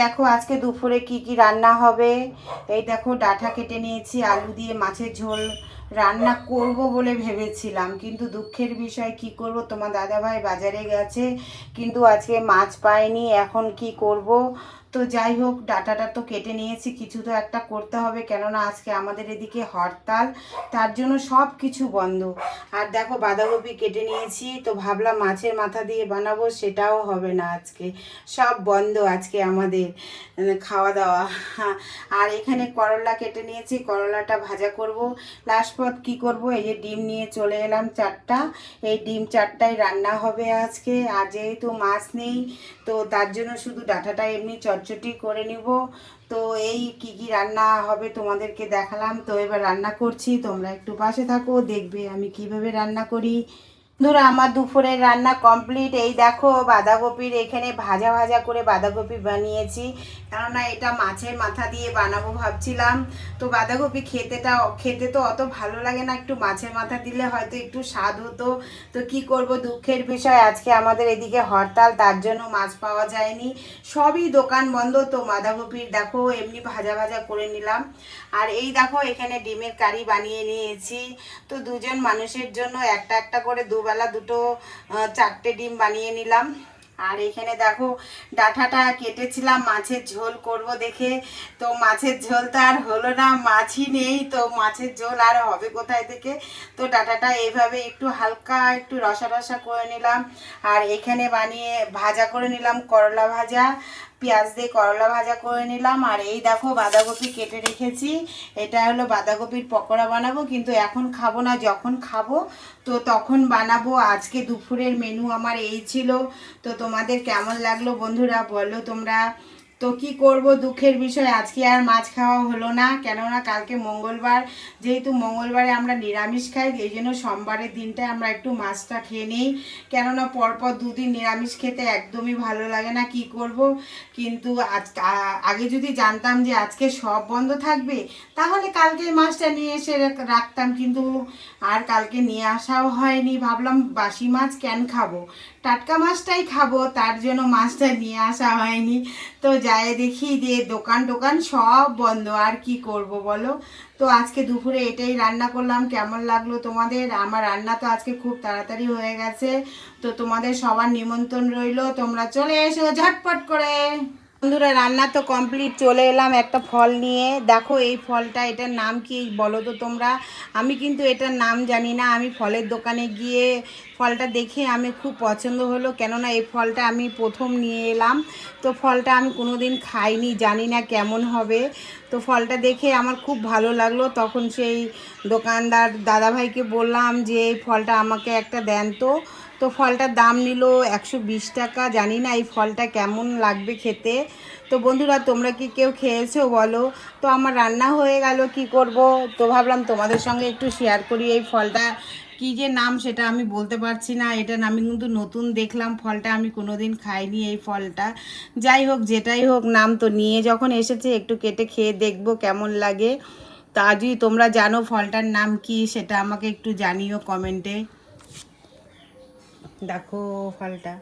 দেখো আজকে দুপুরে কি কি রান্না হবে। এই দেখো ডাঁটা কেটে নিয়েছি, আলু দিয়ে মাছের ঝোল রান্না করব বলে ভেবেছিলাম, কিন্তু দুঃখের বিষয় কি করব? তোমার দাদাভাই বাজারে গেছে, কিন্তু আজকে মাছ পাইনি এখন কি করব? তো যাই হোক, ডাটাটা তো কেটে নিয়েছি, কিছু তো একটা করতে হবে, কেননা আজকে আমাদের এদিকে হরতাল, তার জন্য সব কিছু বন্ধ। আর দেখো, বাঁধাকপি কেটে নিয়েছি, তো ভাবলাম মাছের মাথা দিয়ে বানাবো, সেটাও হবে না আজকে। সব বন্ধ আজকে আমাদের খাওয়া দাওয়া। আর এখানে করলা কেটে নিয়েছি, করলাটা ভাজা করব। লাস্ট পথ কী করব? এই যে ডিম নিয়ে চলে এলাম চারটা। এই ডিম চারটাই রান্না হবে আজকে, আর যেহেতু মাছ নেই, তো তার জন্য শুধু ডাটাটা এমনি চটচটি করে নিব। তো এই কি কি রান্না হবে তোমাদেরকে দেখালাম। তো এবার রান্না করছি, তোমরা একটু পাশে থাকো, দেখবে আমি কীভাবে রান্না করি। ধরো আমার দুপুরের রান্না কমপ্লিট এই দেখো বাঁধাকপির এখানে ভাজা ভাজা করে বাঁধাকপি বানিয়েছি। কেননা এটা মাছের মাথা দিয়ে বানাবো ভাবছিলাম। তো বাঁধাকপি খেতেটা, খেতে তো অত ভালো লাগে না, একটু মাছের মাথা দিলে হয়তো একটু স্বাদ হতো। তো কি করব, দুঃখের বিষয়, আজকে আমাদের এদিকে হরতাল, তার জন্য মাছ পাওয়া যায়নি। সবই দোকান বন্ধ, তো বাঁধাকপির দেখো এমনি ভাজা ভাজা করে নিলাম। আর এই দেখো এখানে ডিমের কারি বানিয়ে নিয়েছি। তো দুজন মানুষের জন্য একটা একটা করে দুবেলা দুটো চারটে ডিম বানিয়ে নিলাম। আর এখানে দেখো, ডাঁটাটা কেটেছিলাম, মাছের ঝোল করব দেখে। তো মাছের ঝোল তো আর হলো না, মাছই নেই, তো মাছের ঝোল আর হবে কোথায় থেকে? তো ডাঁটাটা এইভাবে একটু হালকা একটু রসা রসা করে নিলাম। আর এখানে বানিয়ে ভাজা করে নিলাম করলা ভাজা। পেঁয়াজ দিয়ে করলা ভাজা করে নিলাম। আর এই দেখো বাঁধাকপি কেটে রেখেছি। এটা হলো বাঁধাকপির পকোড়া বানাবো, কিন্তু এখন খাব না। যখন খাব, তো তখন বানাবো। আজকে দুপুরের মেনু আমার এই ছিল। তো তোমাদের কেমন লাগল বন্ধুরা বলো তোমরা। তো কি করব দুঃখের বিষয়, আজকে আর মাছ খাওয়া হলো না। কেননা কালকে মঙ্গলবার, যেহেতু মঙ্গলবারে আমরা নিরামিষ খাই, এই জন্য সোমবারের দিনটায় আমরা একটু মাছটা খেয়ে নিই। কেননা পরপর দুদিন নিরামিষ খেতে একদমই ভালো লাগে না, কি করব? কিন্তু আজ আগে যদি জানতাম যে আজকে সব বন্ধ থাকবে, তাহলে কালকে মাছটা নিয়ে এসে রাখতাম। কিন্তু আর কালকে নিয়ে আসাও হয়নি। ভাবলাম বাসি মাছ কেন খাব? টাটকা মাছটাই খাব, তার জন্য মাছটা নিয়ে আসা হয়নি। তো দেখি যে দোকান টোকান সব বন্ধ। আর কি করব বলো? তো আজকে দুপুরে এটাই রান্না করলাম, কেমন লাগল তোমাদের? আমার রান্না তো আজকে খুব তাড়াতাড়ি হয়ে গেছে। তো তোমাদের সবার নিমন্ত্রণ রইল, তোমরা চলে এসো ঝটপট করে। বন্ধুরা, রান্না তো কমপ্লিট চলে এলাম একটা ফল নিয়ে। দেখো এই ফলটা, এটার নাম কি বলো তো তোমরা? আমি কিন্তু এটার নাম জানি না। আমি ফলের দোকানে গিয়ে ফলটা দেখে আমি খুব পছন্দ হলো। কেননা এই ফলটা আমি প্রথম নিয়ে এলাম। তো ফলটা আমি কোনো দিন খাইনি, জানি না কেমন হবে। তো ফলটা দেখে আমার খুব ভালো লাগল। তখন সেই দোকানদার দাদাভাইকে বললাম যে, এই ফলটা আমাকে একটা দেন তো। তো ফলটার দাম নিল একশো বিশ টাকা। জানি না এই ফলটা কেমন লাগবে খেতে। তো বন্ধুরা, তোমরা কি কেউ খেয়েছো বলো? তো আমার রান্না হয়ে গেল, কি করব? তো ভাবলাম তোমাদের সঙ্গে একটু শেয়ার করি এই ফলটা। কি যে নাম সেটা আমি বলতে পারছি না। এটা আমি কিন্তু নতুন দেখলাম, ফলটা আমি কোনোদিন খাইনি এই ফলটা। যাই হোক, যেটাই হোক, নাম তো নিয়ে যখন এসেছে, একটু কেটে খেয়ে দেখব কেমন লাগে। তা যদি তোমরা জানো ফলটার নাম কি, সেটা আমাকে একটু জানিও কমেন্টে। দেখো ফলটা।